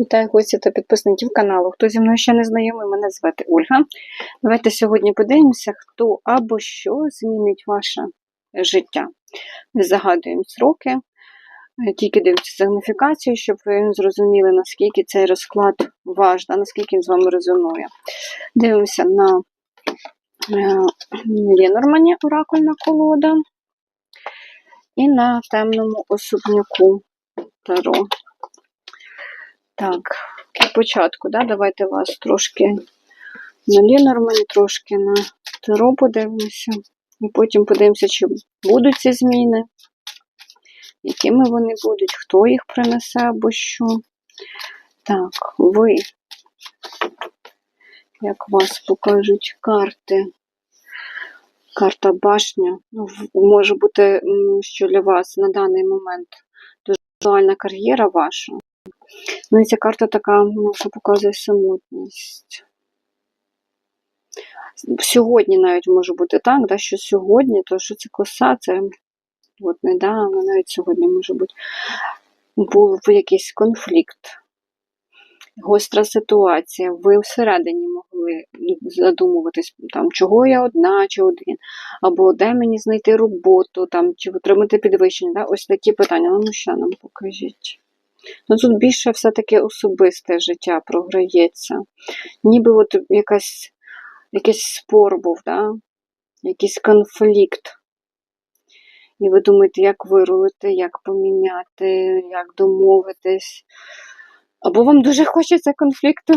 Вітаю гості та підписників каналу. Хто зі мною ще не знайомий, мене звати Ольга. Давайте сьогодні подивимося, хто або що змінить ваше життя. Ми загадуємо сроки, е, тільки дивимося сигніфікацію, щоб ви зрозуміли, наскільки цей розклад ваш, наскільки він з вами резонує. Дивимося на Ленормані оракульна колода і на темному особняку Таро. Так, для початку, да, давайте вас трошки на Лінормані, трошки на Таро подивимося. І потім подивимося, чи будуть ці зміни, якими вони будуть, хто їх принесе або що. Так, ви, як вас покажуть карти. Карта башня. Ну, може бути, що для вас на даний момент дуже актуальна кар'єра ваша. Ну і ця карта така, ну, що показує самотність. Сьогодні навіть може бути так, да, що сьогодні, то що це коса, це от недавно, навіть сьогодні може бути, був якийсь конфлікт, гостра ситуація. Ви всередині могли задумуватись, там, чого я одна чи один, або де мені знайти роботу, там, чи отримати підвищення. Да? Ось такі питання. Ну, ще нам покажіть. Ну, тут більше все-таки особисте життя програється. Ніби от якась, якийсь спор був, да? якийсь конфлікт. І ви думаєте, як вирулити, як поміняти, як домовитись. Або вам дуже хочеться конфлікту,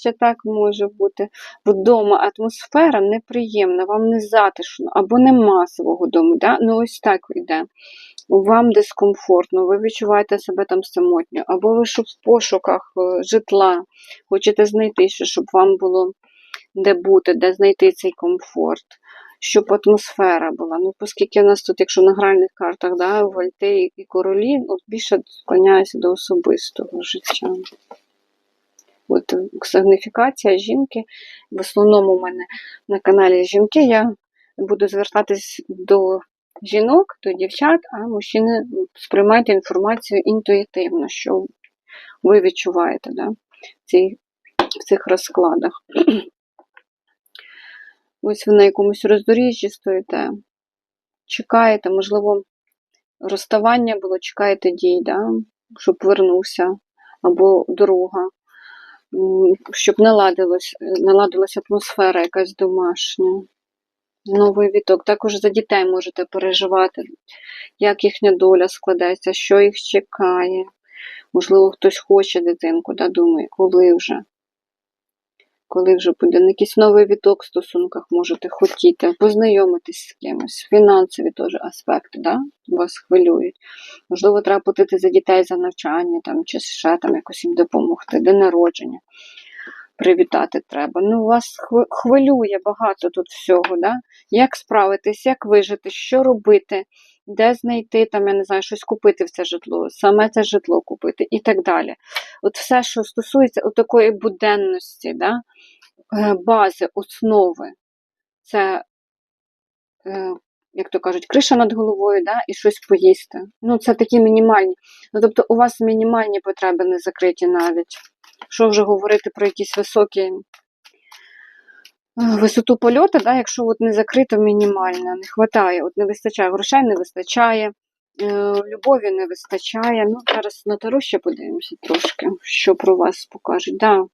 ще так може бути. Вдома атмосфера неприємна, вам не затишно, або нема свого дому. Да? Ну ось так йде. Вам дискомфортно, ви відчуваєте себе там самотньо, або ви що в пошуках е, житла, хочете знайти щоб вам було де бути, де знайти цей комфорт, щоб атмосфера була. Ну, оскільки у нас тут, якщо на гральних картах, да, вальти і королі, от більше склоняюся до особистого життя. От сигніфікація жінки. В основному у мене на каналі жінки я буду звертатись до жінок, до дівчат, а мужчини сприймайте інформацію інтуїтивно, що ви відчуваєте да, в цих розкладах. Ось ви на якомусь роздоріжжі стоїте, чекаєте, можливо, розставання було, чекаєте дій, да, щоб вернувся, або дорога, щоб наладилась, наладилась атмосфера якась домашня. Новий віток. Також за дітей можете переживати, як їхня доля складається, що їх чекає. Можливо, хтось хоче дитинку, да, думає, коли вже. Коли вже буде якийсь новий віток в стосунках можете хотіти, познайомитись з кимось, фінансові теж аспекти, да, вас хвилюють. Можливо, треба платити за дітей за навчання, там, чи ще там якось їм допомогти, день народження. Привітати треба. Ну, вас хви- хвилює багато тут всього, да? Як справитись, як вижити, що робити, де знайти, там, я не знаю, щось купити в це житло, саме це житло купити і так далі. От все, що стосується такої буденності, да? е, бази, основи, це, е, як то кажуть, криша над головою, да? і щось поїсти. Ну, це такі мінімальні. Ну, тобто, у вас мінімальні потреби не закриті навіть. Що вже говорити про якісь високі е, висоту польоту, да, якщо от не закрито мінімально, не вистачає, от не вистачає грошей, не вистачає, е, любові не вистачає. Ну, зараз на Таро ще подивимося трошки, що про вас покажуть. Да.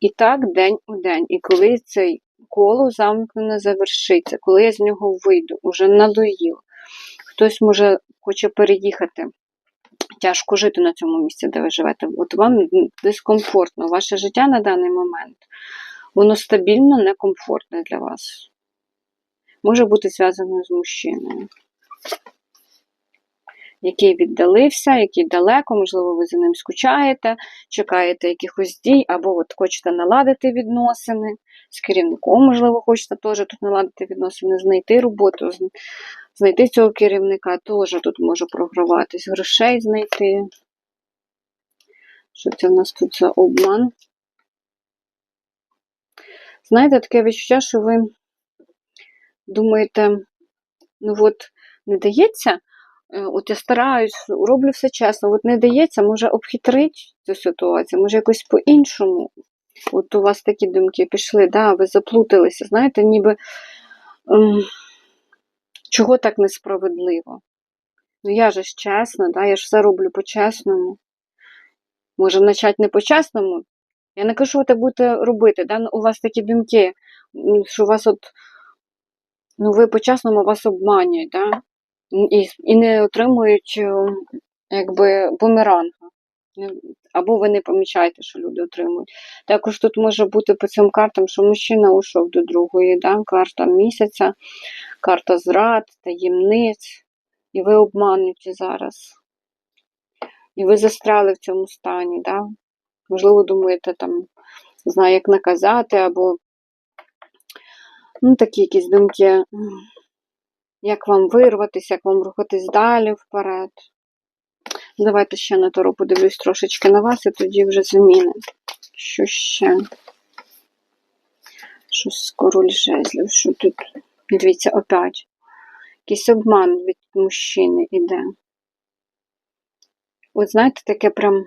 І так день у день. І коли цей коло замкнене завершиться, коли я з нього вийду, уже надоїло. Хтось може хоче переїхати. Тяжко жити на цьому місці, де ви живете. От вам дискомфортно. Ваше життя на даний момент, воно стабільно некомфортне для вас. Може бути зв'язано з мужчиною, який віддалився, який далеко, можливо, ви за ним скучаєте, чекаєте якихось дій, або от хочете наладити відносини. З керівником, можливо, хочете теж тут наладити відносини, знайти роботу, знайти цього керівника теж тут може програватись, грошей знайти. Що це в нас тут за обман? Знаєте, таке відчуття, що ви думаєте, ну от не дається, Е, От я стараюсь, роблю все чесно. От не дається, може обхитрити цю ситуацію, може якось по-іншому. От у вас такі думки пішли, да, ви заплуталися, знаєте, ніби ем, чого так несправедливо? Ну я же ж чесна, да, я ж все роблю по-чесному. Може, почати не по-чесному? Я не кажу, що ви так будете робити, да? ну, у вас такі думки, що вас от, ну ви по-чесному вас обманюють, да? і, і не отримують е, якби бумеранга. Або ви не помічаєте, що люди отримують. Також тут може бути по цим картам, що мужчина ушов до другої, да? карта місяця, карта зрад, таємниць, і ви обмануті зараз. І ви застряли в цьому стані, да? можливо, думаєте, там, не знаю, як наказати, або ну, такі якісь думки, як вам вирватися, як вам рухатись далі вперед. Давайте ще на Таро подивлюсь трошечки на вас, і тоді вже зміни. Що ще? Щось король жезлів, що тут? Дивіться, опять. Якийсь обман від мужчини іде. От знаєте, таке прям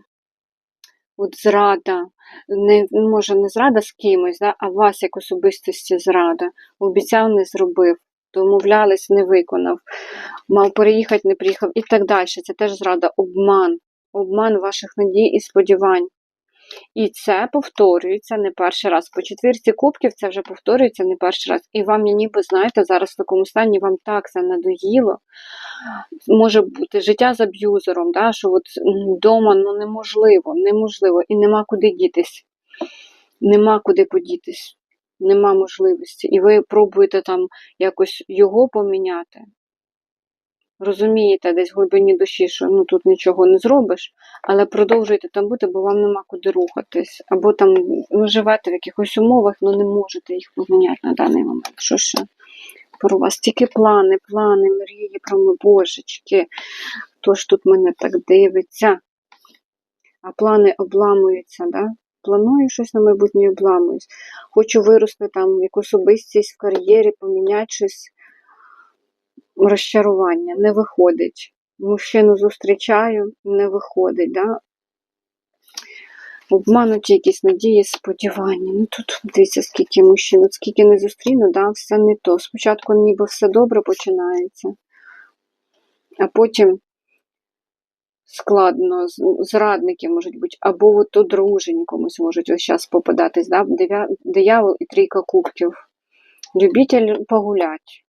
от зрада. Не, може, не зрада з кимось, да, а вас як особистості зрада. Обіцяв, не зробив, домовлялись, не виконав, мав переїхати, не приїхав і так далі. Це теж зрада, обман, обман ваших надій і сподівань. І це повторюється не перший раз. По четвірці кубків це вже повторюється не перший раз. І вам, я ніби, знаєте, зараз в такому стані вам так це надоїло. Може бути життя з аб'юзером, да, що от вдома ну, неможливо, неможливо, і нема куди дітись. Нема куди подітись, нема можливості. І ви пробуєте там якось його поміняти. Розумієте, десь в глибині душі, що ну тут нічого не зробиш, але продовжуйте там бути, бо вам нема куди рухатись. Або там ви живете в якихось умовах, але не можете їх поміняти на даний момент. Що ще? Про вас тільки плани, плани, мрії про божечки. Хто ж тут мене так дивиться? А плани обламуються, да? Планую щось на майбутнє обламуюсь. Хочу вирости там як особистість в кар'єрі, поміняти щось розчарування, не виходить. Мужчину зустрічаю, не виходить. Да? Обмануті якісь надії, сподівання. Ну тут дивіться, скільки мужчин, от скільки не зустріну, да, все не то. Спочатку ніби все добре починається, а потім складно, зрадники можуть бути, або от одружені комусь можуть ось зараз попадатись. Да? Диявол і трійка кубків. Любитель погулять.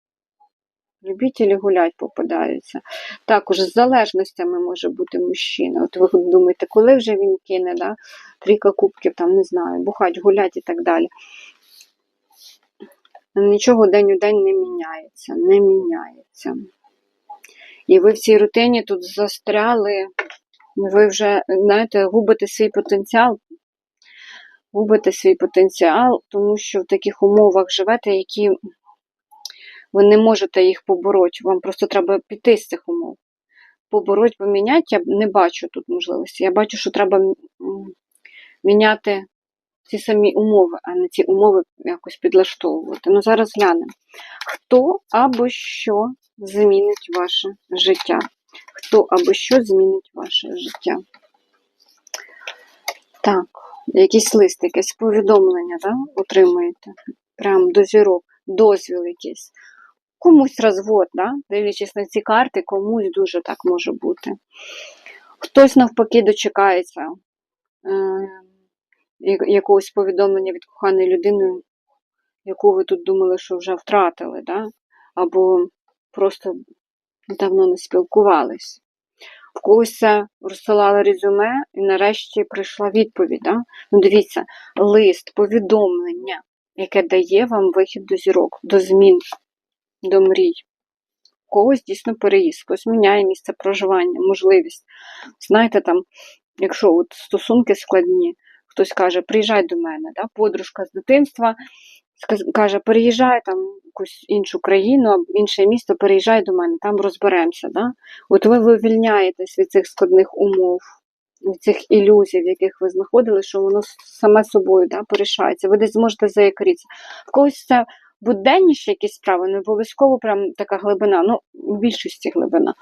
Любителі гулять попадаються. Також з залежностями може бути мужчина. От ви думаєте, коли вже він кине, да? трійка кубків, там, не знаю, бухать, гулять і так далі. Нічого день у день не міняється, не міняється. І ви в цій рутині тут застряли, ви вже, знаєте, губите свій потенціал, губите свій потенціал, тому що в таких умовах живете, які ви не можете їх побороти. Вам просто треба піти з цих умов. Побороть, поміняти, я не бачу тут можливості. Я бачу, що треба міняти ці самі умови, а не ці умови якось підлаштовувати. Ну, зараз глянемо. Хто або що змінить ваше життя? Хто або що змінить ваше життя? Так, якийсь лист, якесь повідомлення, да, отримуєте? Прям до зірок, дозвіл якийсь. Комусь розвод, да? дивлячись на ці карти, комусь дуже так може бути. Хтось навпаки дочекається е, якогось повідомлення від коханої людини, яку ви тут думали, що вже втратили, да? або просто давно не спілкувались. В когось розсилали резюме, і нарешті прийшла відповідь. Да? Ну, дивіться, лист, повідомлення, яке дає вам вихід до зірок, до змін, до мрій. У когось дійсно переїзд, хтось міняє місце проживання, можливість. Знаєте, там, якщо от стосунки складні, хтось каже, приїжджай до мене, да? подружка з дитинства каже, переїжджай там в якусь іншу країну, інше місто, переїжджай до мене, там розберемося. Да? От ви вивільняєтесь від цих складних умов, від цих ілюзій, в яких ви знаходились, що воно саме собою да, порішається. Ви десь зможете заякритися. В когось це буденніші якісь справи, не обов'язково прям така глибина, ну, в більшості глибина.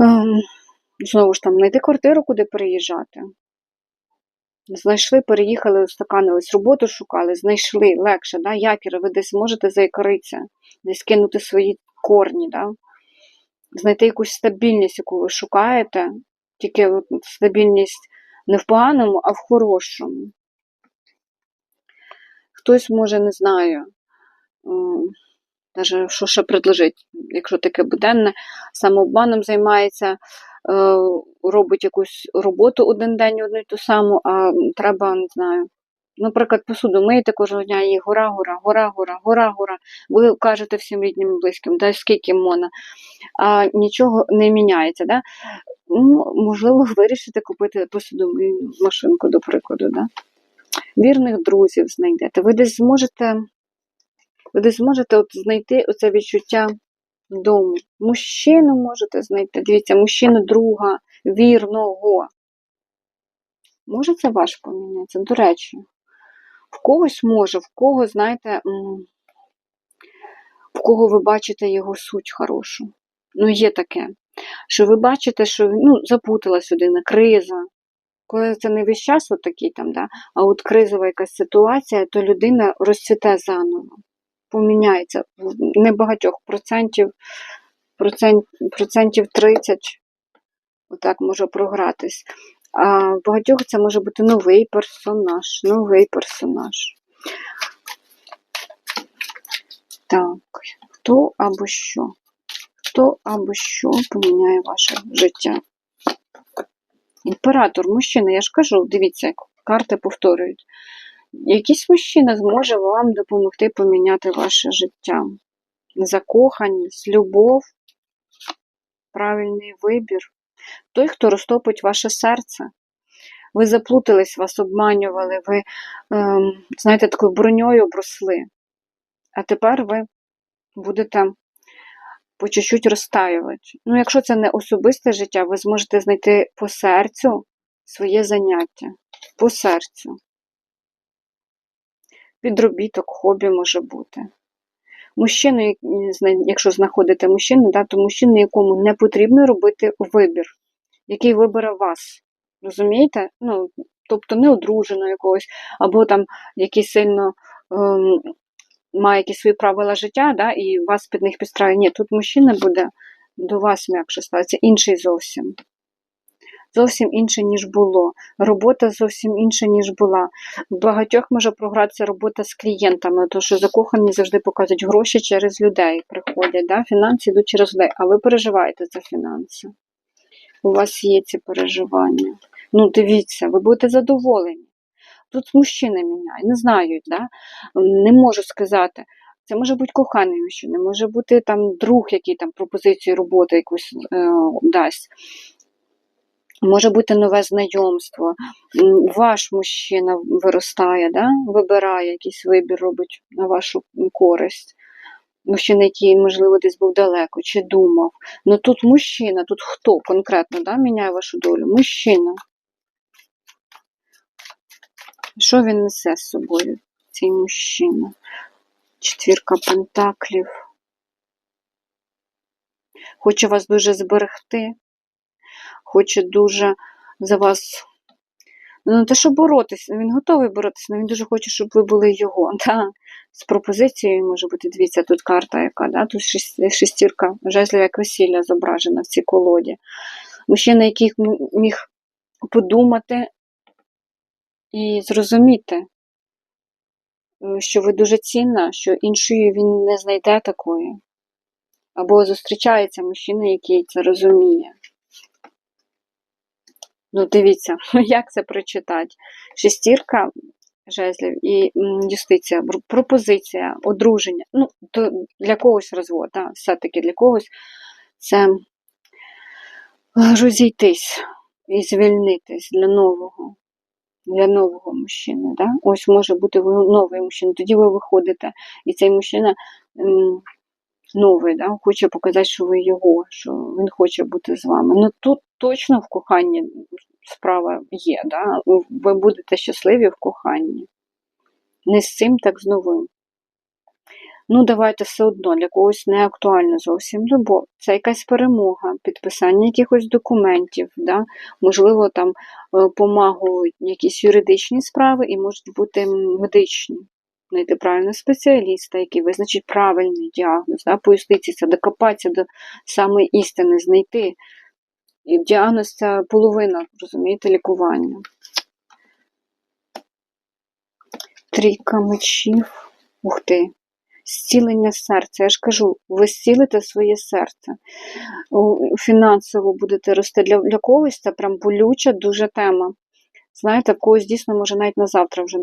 Ем, Знову ж там, знайти квартиру, куди переїжджати. Знайшли, переїхали, устаканились, роботу шукали, знайшли легше, да? якір, ви десь можете заякоритися, десь кинути свої корні, да? знайти якусь стабільність, яку ви шукаєте, тільки стабільність не в поганому, а в хорошому. Хтось може, не знаю, навіть що ще предложить, якщо таке буденне, самообманом займається, е, робить якусь роботу один день, одну й ту саму, а треба, не знаю. Наприклад, посуду миєте кожного дня і гора, гора, гора, гора, гора, гора. Ви кажете всім рідним і близьким, да скільки можна, а нічого не міняється. Да? Ну, Можливо, вирішите купити посудомийну машинку, до прикладу. Да? Вірних друзів знайдете. Ви десь зможете ви десь зможете от знайти оце відчуття дому. Мужчину можете знайти. Дивіться, мужчину друга, вірного. Може, це ваш помінятися? До речі, в когось може, в кого, знаєте, в кого ви бачите його суть хорошу. Ну, є таке, що ви бачите, що ну, запуталась людина, криза. Коли це не весь час такий там, да, а от кризова якась ситуація, то людина розцвіте заново поміняється. Небагатьох процентів, процент, процентів 30, отак може програтись. А в багатьох це може бути новий персонаж, новий персонаж. Так, хто або що? Хто або що поміняє ваше життя? Імператор, мужчина, я ж кажу, дивіться, карти повторюють якийсь мужчина зможе вам допомогти поміняти ваше життя. Закоханість, любов, правильний вибір. Той, хто розтопить ваше серце. Ви заплутались, вас обманювали, ви, ем, знаєте, такою броньою обросли. А тепер ви будете по чуть-чуть розтаювати. Ну, якщо це не особисте життя, ви зможете знайти по серцю своє заняття. По серцю підробіток, хобі може бути. Мужчина, якщо знаходите мужчину, да, то мужчина, якому не потрібно робити вибір, який вибере вас. Розумієте? Ну, Тобто не одружено якогось, або там який сильно ем, має якісь свої правила життя, да, і вас під них підстраює. Ні, тут мужчина буде до вас м'якше ставиться, інший зовсім зовсім інше, ніж було. Робота зовсім інша, ніж була. В багатьох може програтися робота з клієнтами, тому що закохані завжди показують гроші через людей приходять. Да? Фінанси йдуть через людей, а ви переживаєте за фінанси. У вас є ці переживання. Ну, дивіться, ви будете задоволені. Тут мужчини міняють, не знають, да? не можу сказати. Це може бути коханий мужчина, може бути там друг, який там пропозицію роботи якусь е, дасть. Може бути нове знайомство, ваш мужчина виростає, да? вибирає якийсь вибір, робить на вашу користь. Мужчина, який, можливо, десь був далеко чи думав. Ну тут мужчина, тут хто конкретно да, міняє вашу долю? Мужчина. Що він несе з собою, цей мужчина? Четвірка пентаклів. Хоче вас дуже зберегти хоче дуже за вас. Ну, те, що боротися, він готовий боротися, але він дуже хоче, щоб ви були його. Да? З пропозицією може бути, дивіться, тут карта, яка, да? тут шестірка, жезлів як весілля зображена в цій колоді. Мужчина, який міг подумати і зрозуміти, що ви дуже цінна, що іншої він не знайде такої. Або зустрічається мужчина, який це розуміє. Ну, дивіться, як це прочитати. Шестірка жезлів і юстиція, пропозиція, одруження. Ну, для когось розвод, да, все-таки для когось це розійтись і звільнитись для нового. Для нового мужчини. Да? Ось може бути новий мужчина. Тоді ви виходите, і цей мужчина новий, да? хоче показати, що ви його, що він хоче бути з вами. Ну тут точно в коханні справа є. Да? Ви будете щасливі в коханні. Не з цим, так з новим. Ну, давайте все одно, для когось не актуально зовсім любов. Це якась перемога, підписання якихось документів, да? можливо, там е, помагу якісь юридичні справи і можуть бути медичні. Знайти правильного спеціаліста, який визначить правильний діагноз, да? пояснитися, докопатися до самої істини, знайти. І діагноз це половина, розумієте, лікування. Трійка мечів. Ух ти. Зцілення серця. Я ж кажу, ви зцілите своє серце. Фінансово будете рости. Для, для когось це прям болюча дуже тема. Знаєте, когось дійсно може навіть на завтра вже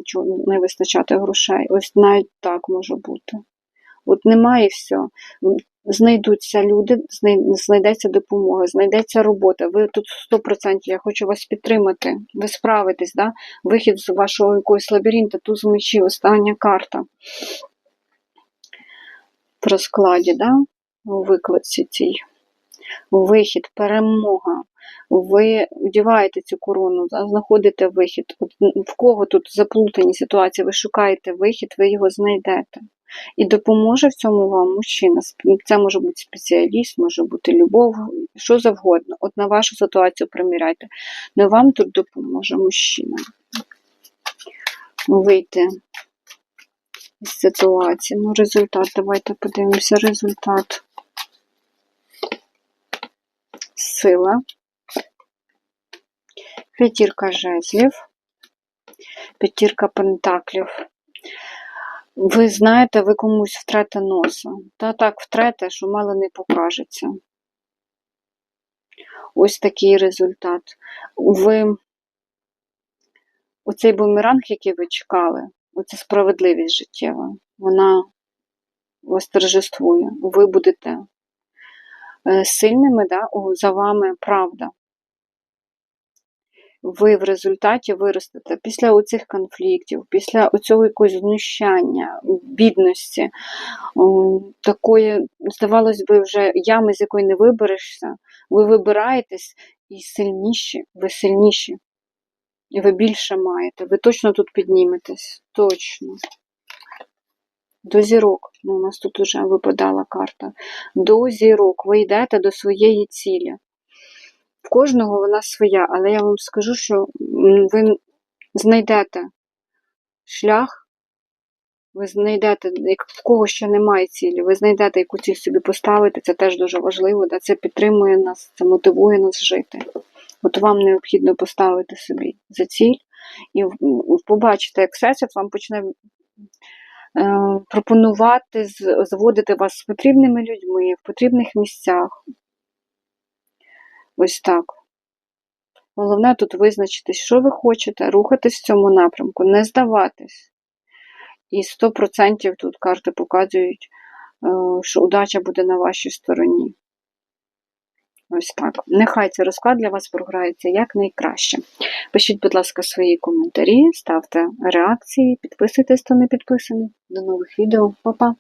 не вистачати грошей. Ось навіть так може бути. От немає все. Знайдуться люди, знайдеться допомога, знайдеться робота. Ви тут 100%, я хочу вас підтримати. Ви справитесь, да? вихід з вашого якогось лабіринту, туз мечів, остання карта в розкладі, да? у викладці цій. Вихід, перемога. Ви вдіваєте цю корону, знаходите вихід. От в кого тут заплутані ситуації, ви шукаєте вихід, ви його знайдете. І допоможе в цьому вам мужчина. Це може бути спеціаліст, може бути любов, що завгодно. От на вашу ситуацію приміряйте. Но вам тут допоможе мужчина. Вийти з ситуації. Ну, результат. Давайте подивимося результат. Сила. П'ятірка жезлів. П'ятірка пентаклів. Ви знаєте, ви комусь втрете носа. Та так втрете, що мало не покажеться. Ось такий результат. Ви оцей бумеранг, який ви чекали, оця справедливість життєва, вона вас торжествує. Ви будете е, сильними, да? за вами правда. Ви в результаті виростете після оцих конфліктів, після оцього якогось знущання, бідності, такої, здавалось би, вже ями, з якої не виберешся, ви вибираєтесь і сильніші, ви сильніші. І ви більше маєте. Ви точно тут підніметесь. Точно. До зірок. Ну, у нас тут вже випадала карта. До зірок. Ви йдете до своєї цілі. В кожного вона своя, але я вам скажу, що ви знайдете шлях, ви знайдете, як в кого ще немає цілі, ви знайдете, яку ціль собі поставити, це теж дуже важливо, да? це підтримує нас, це мотивує нас жити. От вам необхідно поставити собі за ціль і побачите, як всесвіт вам почне е, пропонувати, зводити вас з потрібними людьми в потрібних місцях. Ось так. Головне тут визначитись, що ви хочете, рухатись в цьому напрямку, не здаватись. І 100% тут карти показують, е, що удача буде на вашій стороні. Ось так. Нехай цей розклад для вас програється якнайкраще. Пишіть, будь ласка, свої коментарі, ставте реакції, підписуйтесь, хто не підписаний. До нових відео. Па-па!